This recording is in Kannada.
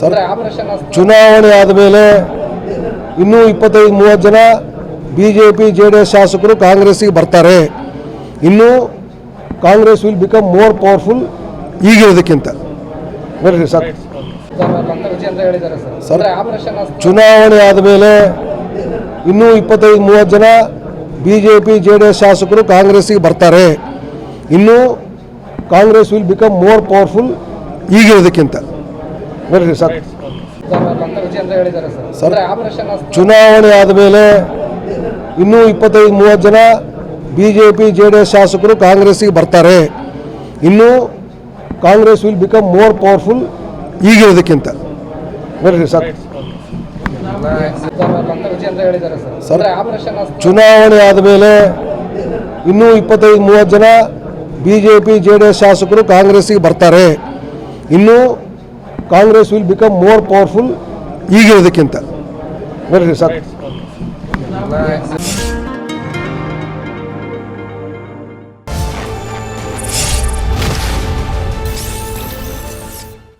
ಸರ್. ಚುನಾವಣೆ ಆದಮೇಲೆ ಇನ್ನೂ ಇಪ್ಪತ್ತೈದು ಮೂವತ್ತು ಜನ B J P J D S ಶಾಸಕರು ಕಾಂಗ್ರೆಸ್ಸಿಗೆ ಬರ್ತಾರೆ. ಇನ್ನೂ Congress will become more powerful ಈಗಿರೋದಕ್ಕಿಂತ. ನೋಡ್ರಿ ಸರ್. ಸರ್. ಚುನಾವಣೆ ಆದಮೇಲೆ ಇನ್ನೂ ಇಪ್ಪತ್ತೈದು ಮೂವತ್ತು ಜನ B J P J D S ಶಾಸಕರು ಕಾಂಗ್ರೆಸ್ಸಿಗೆ ಬರ್ತಾರೆ. ಇನ್ನೂ Congress will become more powerful ಈಗಿರೋದಕ್ಕಿಂತ. ಬರ್ರಿ ಸರ್ ಸರ್, ಚುನಾವಣೆ ಆದಮೇಲೆ ಇನ್ನೂ ಇಪ್ಪತ್ತೈದು, ಮೂವತ್ತು ಜನ B J P J D S ಶಾಸಕರು ಕಾಂಗ್ರೆಸ್ಸಿಗೆ ಬರ್ತಾರೆ. ಇನ್ನೂ Congress will become more powerful ಈಗಿರೋದಕ್ಕಿಂತ. ಬರ್ರಿ ಸರ್ ಸರ್, ಚುನಾವಣೆ ಆದಮೇಲೆ ಇನ್ನೂ ಇಪ್ಪತ್ತೈದು, ಮೂವತ್ತು ಜನ B J P J D S ಶಾಸಕರು ಕಾಂಗ್ರೆಸ್ಸಿಗೆ ಬರ್ತಾರೆ. ಇನ್ನೂ Congress will become more powerful ಈಗಿರೋದಕ್ಕಿಂತ. ನೋಡ್ರಿ ಸರ್